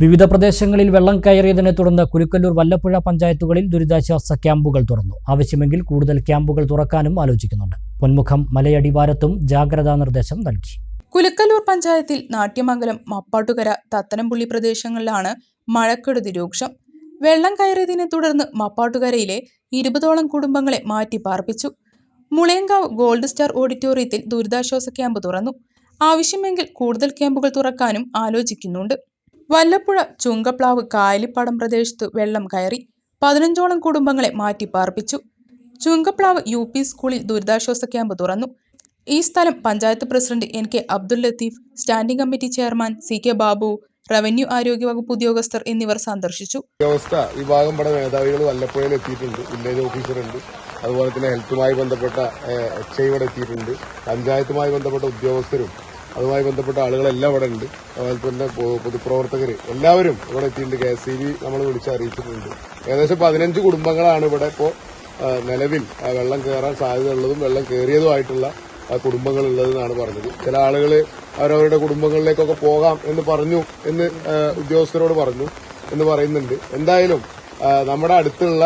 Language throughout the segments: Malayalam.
വിവിധ പ്രദേശങ്ങളിൽ വെള്ളം കയറിയതിനെ തുടർന്ന് കുരുക്കല്ലൂർ വല്ലപ്പുഴ പഞ്ചായത്തുകളിൽ ദുരിതാശ്വാസ ക്യാമ്പുകൾ തുറന്നു. ആവശ്യമെങ്കിൽ കൂടുതൽ ക്യാമ്പുകൾ തുറക്കാനും ആലോചിക്കുന്നുണ്ട്. പൊന്മുഖം മലയടിവാരത്തും ജാഗ്രതാ നിർദ്ദേശം നൽകി. കുലക്കല്ലൂർ പഞ്ചായത്തിൽ നാട്യമംഗലം മപ്പാട്ടുകര തത്തനംപുള്ളി പ്രദേശങ്ങളിലാണ് മഴക്കെടുതി രൂക്ഷം. വെള്ളം കയറിയതിനെ തുടർന്ന് മപ്പാട്ടുകരയിലെ ഇരുപതോളം കുടുംബങ്ങളെ മാറ്റി പാർപ്പിച്ചു. മുളയങ്കാവ് ഗോൾഡ് സ്റ്റാർ ഓഡിറ്റോറിയത്തിൽ ദുരിതാശ്വാസ ക്യാമ്പ് തുറന്നു. ആവശ്യമെങ്കിൽ കൂടുതൽ ക്യാമ്പുകൾ തുറക്കാനും ആലോചിക്കുന്നുണ്ട്. വല്ലപ്പുഴ ചുങ്കപ്ലാവ് കായലിപ്പാടം പ്രദേശത്ത് വെള്ളം കയറി പതിനഞ്ചോളം കുടുംബങ്ങളെ മാറ്റി പാർപ്പിച്ചു. ചുങ്കപ്ലാവ് യു പി സ്കൂളിൽ ദുരിതാശ്വാസ ക്യാമ്പ് തുറന്നു. ഈ സ്ഥലം panchayat president N K Abdul Latheef standing committee chairman C K Babu revenue ആരോഗ്യ വകുപ്പ് ഉദ്യോഗസ്ഥർ എന്നിവർ സന്ദർശിച്ചു. ഉദ്യോഗസ്ഥ വിഭാഗം പട മേധാവികൾ വല്ലപ്പുഴയിൽ എത്തിയിട്ടുണ്ട് വില്ലേജ് ഓഫീസറുണ്ട്. അതുപോലെ തന്നെ ഹെൽത്തുമായി ബന്ധപ്പെട്ട എച്ച് ഐ ഇവിടെ എത്തിയിട്ടുണ്ട്. പഞ്ചായത്തുമായി ബന്ധപ്പെട്ട ഉദ്യോഗസ്ഥരും അതുമായി ബന്ധപ്പെട്ട ആളുകളെല്ലാം ഇവിടെ ഉണ്ട്. അതുപോലെ തന്നെ പൊതുപ്രവർത്തകർ എല്ലാവരും ഇവിടെ എത്തിയിട്ടുണ്ട്. കെ എസ് സി നമ്മൾ വിളിച്ച് അറിയിച്ചിട്ടുണ്ട്. ഏകദേശം പതിനഞ്ച് കുടുംബങ്ങളാണ് ഇവിടെ ഇപ്പോൾ നിലവിൽ വെള്ളം കയറാൻ സാധ്യതയുള്ളതും വെള്ളം കയറിയതുമായിട്ടുള്ള കുടുംബങ്ങളുള്ളതെന്നാണ് പറഞ്ഞത്. ചില ആളുകൾ അവരവരുടെ കുടുംബങ്ങളിലേക്കൊക്കെ പോകാം എന്ന് പറഞ്ഞു എന്ന് ഉദ്യോഗസ്ഥരോട് പറഞ്ഞു എന്ന് പറയുന്നുണ്ട്. എന്തായാലും നമ്മുടെ അടുത്തുള്ള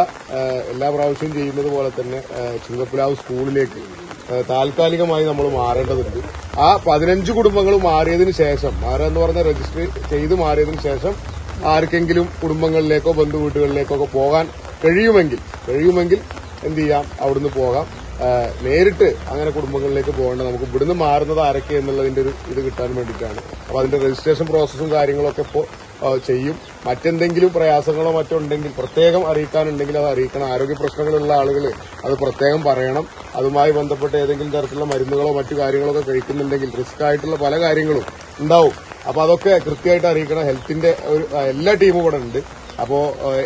എല്ലാ പ്രാവശ്യവും ചെയ്യുന്നത് പോലെ തന്നെ ചുങ്കപ്പുലാവ് സ്കൂളിലേക്ക് താൽക്കാലികമായി നമ്മൾ മാറേണ്ടതുണ്ട്. ആ പതിനഞ്ച് കുടുംബങ്ങൾ മാറിയതിനു ശേഷം മാറുക എന്ന് പറഞ്ഞ രജിസ്റ്റർ ചെയ്ത് മാറിയതിനു ശേഷം ആർക്കെങ്കിലും കുടുംബങ്ങളിലേക്കോ ബന്ധു വീട്ടുകളിലേക്കോ ഒക്കെ പോകാൻ കഴിയുമെങ്കിൽ കഴിയുമെങ്കിൽ എന്ത് ചെയ്യാം? അവിടുന്ന് പോകാം. നേരിട്ട് അങ്ങനെ കുടുംബങ്ങളിലേക്ക് പോകേണ്ട നമുക്ക് ഇവിടുന്ന് മാറുന്നത് ആരൊക്കെ എന്നുള്ളതിന്റെ ഒരു ഇത് കിട്ടാൻ വേണ്ടിയിട്ടാണ്. അപ്പൊ അതിന്റെ രജിസ്ട്രേഷൻ പ്രോസസ്സും കാര്യങ്ങളൊക്കെ ഇപ്പോൾ ചെയ്യും. മറ്റെന്തെങ്കിലും പ്രയാസങ്ങളോ മറ്റോ ഉണ്ടെങ്കിൽ പ്രത്യേകം അറിയിക്കാനുണ്ടെങ്കിൽ അത് അറിയിക്കണം. ആരോഗ്യ പ്രശ്നങ്ങളുള്ള ആളുകൾ അത് പ്രത്യേകം പറയണം. അതുമായി ബന്ധപ്പെട്ട് ഏതെങ്കിലും തരത്തിലുള്ള മരുന്നുകളോ മറ്റു കാര്യങ്ങളോ ഒക്കെ കഴിക്കുന്നുണ്ടെങ്കിൽ റിസ്ക് ആയിട്ടുള്ള പല കാര്യങ്ങളും ഉണ്ടാവും. അപ്പൊ അതൊക്കെ കൃത്യമായിട്ട് അറിയിക്കണം. ഹെൽത്തിന്റെ ഒരു എല്ലാ ടീമും ഇവിടെ ഉണ്ട്. അപ്പോ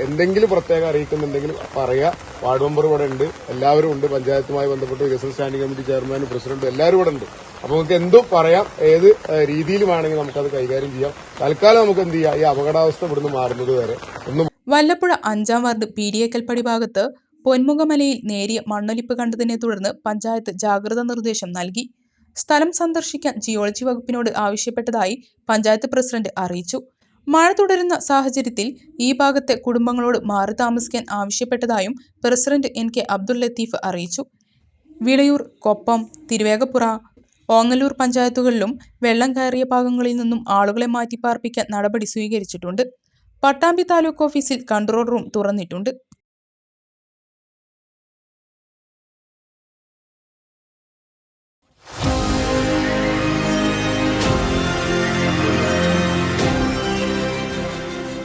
എന്തെങ്കിലും പ്രത്യേകം അറിയിക്കുന്നുണ്ടെങ്കിൽ പറയാ. വാർഡ് മെമ്പർ ഇവിടെ ഉണ്ട്. എല്ലാവരും ഉണ്ട്. പഞ്ചായത്തുമായി ബന്ധപ്പെട്ട് വികസന സ്റ്റാൻഡിംഗ് കമ്മിറ്റി ചെയർമാനും പ്രസിഡന്റും എല്ലാവരും ഇവിടെ ഉണ്ട്. അപ്പൊ നമുക്ക് എന്തും പറയാം. ഏത് രീതിയിൽ രീതിയിലുമാണെങ്കിൽ നമുക്കത് കൈകാര്യം ചെയ്യാം. തൽക്കാലം നമുക്ക് എന്ത് ചെയ്യാം? ഈ അപകടാവസ്ഥ ഇവിടുന്ന് മാറുന്നത് വരെ ഒന്നും വല്ലപ്പുഴ അഞ്ചാം വാർഡ് പി ഡി പീഡിയക്കൽപ്പടി ഭാഗത്ത് പൊന്മുഖമലയിൽ നേരിയ മണ്ണൊലിപ്പ് കണ്ടതിനെ തുടർന്ന് പഞ്ചായത്ത് ജാഗ്രതാ നിർദ്ദേശം നൽകി. സ്ഥലം സന്ദർശിക്കാൻ ജിയോളജി വകുപ്പിനോട് ആവശ്യപ്പെട്ടതായി പഞ്ചായത്ത് പ്രസിഡന്റ് അറിയിച്ചു. മഴ തുടരുന്ന സാഹചര്യത്തിൽ ഈ ഭാഗത്തെ കുടുംബങ്ങളോട് മാറി താമസിക്കാൻ ആവശ്യപ്പെട്ടതായും president N K Abdul Latheef അറിയിച്ചു. വിളയൂർ കൊപ്പം തിരുവേഗപ്പുറ ഓങ്ങല്ലൂർ പഞ്ചായത്തുകളിലും വെള്ളം കയറിയ ഭാഗങ്ങളിൽ നിന്നും ആളുകളെ മാറ്റിപ്പാർപ്പിക്കാൻ നടപടി സ്വീകരിച്ചിട്ടുണ്ട്. പട്ടാമ്പി താലൂക്ക് ഓഫീസിൽ കൺട്രോൾ റൂം തുറന്നിട്ടുണ്ട്.